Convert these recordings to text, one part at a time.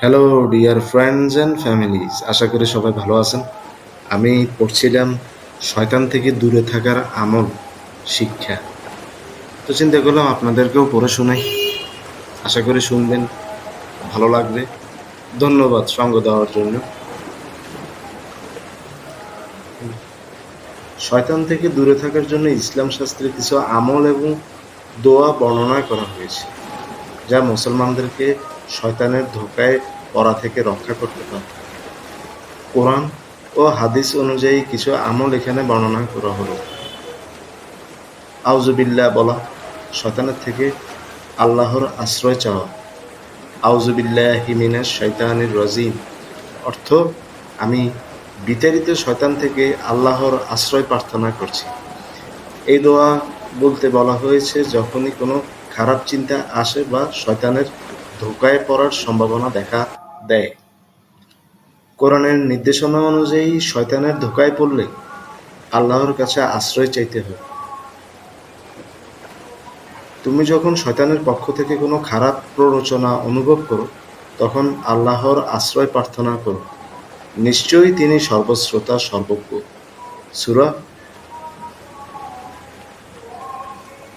Hello dear friends and families আশা করি সবাই ভালো আছেন। আমি পড়ছিলাম শয়তান থেকে দূরে থাকার আমল, শিক্ষা। তো চিন্তা করলাম আপনাদেরকেও পড়ে শোনাই। আশা করি শুনবেন, ভালো লাগবে। ধন্যবাদ সঙ্গ দেওয়ার জন্য। শয়তান থেকে দূরে থাকার জন্য ইসলাম শাস্ত্রে কিছু আমল এবং দোয়া বর্ণনা করা হয়েছে। যা মুসলমানদেরকে শয়তানের ধোকায় পড়া থেকে রক্ষা করতে পারে। কোরআন ও হাদিস অনুযায়ী কিছু আমল এখানে বর্ণনা করা হলো। আউজুবিল্লাহ বলা, শয়তানের থেকে আল্লাহর আশ্রয় চাওয়া। আউজুবিল্লাহ হিমিনা শয়তানির রাজিম, অর্থ আমি বিতাড়িত শয়তান থেকে আল্লাহর আশ্রয় প্রার্থনা করছি। এই দোয়া বলতে বলা হয়েছে, যখনই কোনো খারাপ চিন্তা আসে বা শয়তানের ধোকায় পড়ার সম্ভাবনা দেখা দেয়। কোরআনের নির্দেশনা অনুযায়ী শয়তানের ধোকায় পড়লে আল্লাহর কাছে আশ্রয় চাইতে হবে তুমি যখন শয়তানের পক্ষ থেকে কোনো খারাপ প্ররোচনা অনুভব করো, তখন আল্লাহর আশ্রয় প্রার্থনা করো। নিশ্চয়ই তিনি সর্বশ্রোতা, সর্বজ্ঞ। সুরা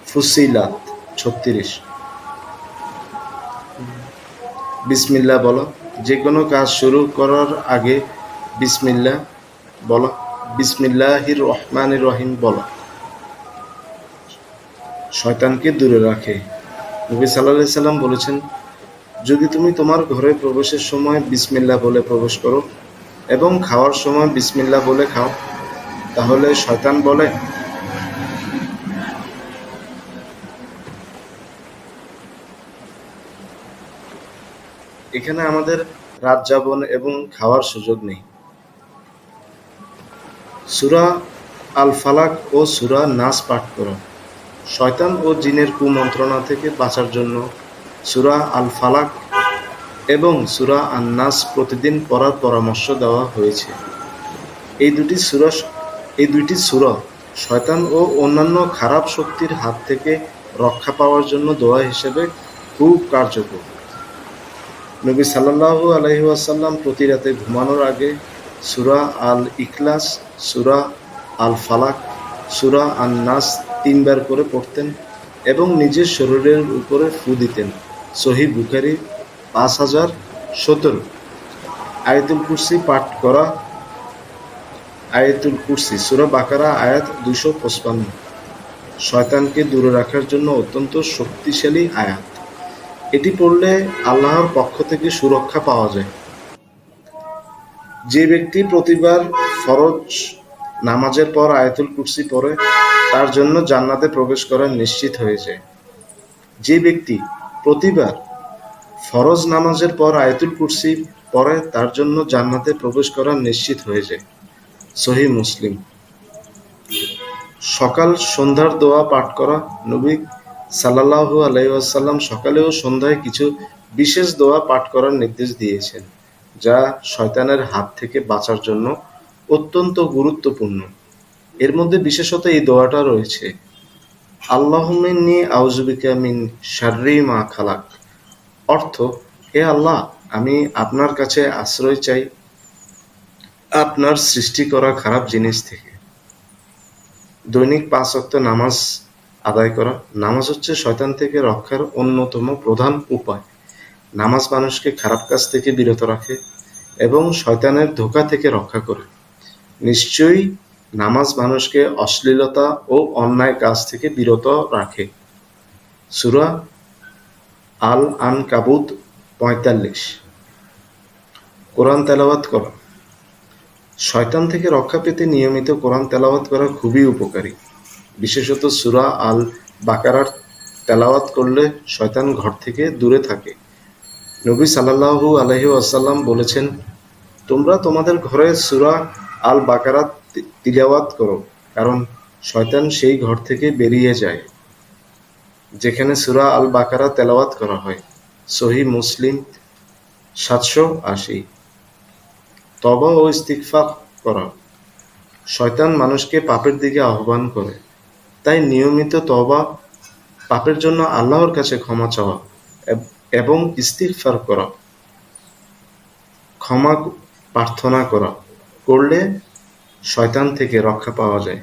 ফুসিলাত ছত্রিশ। বিসমিল্লা বলো। যে কোনো কাজ শুরু করার আগে বিসমিল্লা বলো। বিসমিল্লাহির রহমান রহিম বলো। শয়তানকে দূরে রাখে। নবী সাল্লাহ সাল্লাম বলেছেন, যদি তুমি তোমার ঘরে প্রবেশের সময় বিসমিল্লা বলে প্রবেশ করো এবং খাওয়ার সময় বিসমিল্লা বলে খাও, তাহলে শয়তান বলে এখানে আমাদের রাত যাপন এবং খাওয়ার সুযোগ নেই। সুরা আল ফালাক ও সুরা নাস পাঠ করো। শয়তান ও জিনের কুমন্ত্রণা থেকে বাঁচার জন্য সুরা আল ফালাক এবং সুরা আন্নাস প্রতিদিন পড়ার পরামর্শ দেওয়া হয়েছে। এই দুটি সুরা এই দুইটি সুরা শয়তান ও অন্যান্য খারাপ শক্তির হাত থেকে রক্ষা পাওয়ার জন্য দোয়া হিসেবে খুব কার্যকর। নবী সাল্লাল্লাহু আলাইহি ওয়াসাল্লাম প্রতি রাতে ঘুমানোর আগে সুরা আল ইখলাস সুরা আল ফালাক সুরা আল নাস তিনবার করে পড়তেন এবং নিজের শরীরের উপরে ফু দিতেন। সহি বুখারি পাঁচ হাজার সতেরো। আয়াতুল কুরসি পাঠ করা, আয়াতুল কুরসি, সুরা বাকারা, আয়াত দুশো পঁচপান্ন। শয়তানকে দূরে রাখার জন্য অত্যন্ত শক্তিশালী আয়াত। এটি পড়লে আল্লাহর পক্ষ থেকে সুরক্ষা পাওয়া যায়। যে ব্যক্তি প্রতিবার ফরজ নামাজের পর আয়াতুল কুরসি পড়ে, তার জন্য জান্নাতে প্রবেশ করা নিশ্চিত হয়ে যায়। যে ব্যক্তি প্রতিবার ফরজ নামাজের পর আয়াতুল কুরসি পড়ে, তার জন্য জান্নাতে প্রবেশ করা নিশ্চিত হয়ে যায়। সহি মুসলিম। সকাল সন্ধ্যার দোয়া পাঠ করা, নবী সাল্লাহু আলাইসাল্লাম সকালে ও সন্ধ্যায় কিছু বিশেষ দোয়া পাঠ করার নির্দেশ দিয়েছেন, যা শয়তানের হাত থেকে বাঁচার জন্য অত্যন্ত গুরুত্বপূর্ণ। এর মধ্যে বিশেষত এই দোয়াটা রয়েছে আল্লাহমিনী আউজুবিকা মিন শার্রি মা খালাক। অর্থ, হে আল্লাহ, আমি আপনার কাছে আশ্রয় চাই আপনার সৃষ্টি করা খারাপ জিনিস থেকে। দৈনিক পাঁচ অক্ত নামাজ আদায় করা, নামাজ হচ্ছে শয়তান থেকে রক্ষার অন্যতম প্রধান উপায়। নামাজ মানুষকে খারাপ কাজ থেকে বিরত রাখে এবং শয়তানের ধোকা থেকে রক্ষা করে। নিশ্চয়ই নামাজ মানুষকে অশ্লীলতা ও অন্যায় কাজ থেকে বিরত রাখে। সুরা আল আন কাবুত পঁয়তাল্লিশ। কোরআন তেলাওয়াত করা। শয়তান থেকে রক্ষা পেতে নিয়মিত কোরআন তেলাওয়াত করা খুবই উপকারী। বিশেষত সুরা আল বাকারার তেলাওয়াত করলে শয়তান ঘর থেকে দূরে থাকে। নবী সাল্লাহু আলহি আসাল্লাম বলেছেন, তোমরা তোমাদের ঘরে সুরা আল বাকারাত তিলাওয়াত করো, কারণ শয়তান সেই ঘর থেকে বেরিয়ে যায়, যেখানে সুরা আল বাকারা তেলাওয়াত করা হয়। সহি মুসলিম সাতশো আশি। তবা ও ইস্তিকফা করা। শয়তান মানুষকে পাপের দিকে আহ্বান করে। তাই নিয়মিত তবা পাপের জন্য আল্লাহর কাছে ক্ষমা চাওয়া এবং ইস্তিগফার করা। ক্ষমা প্রার্থনা করা। করলে শয়তান থেকে রক্ষা পাওয়া যায়।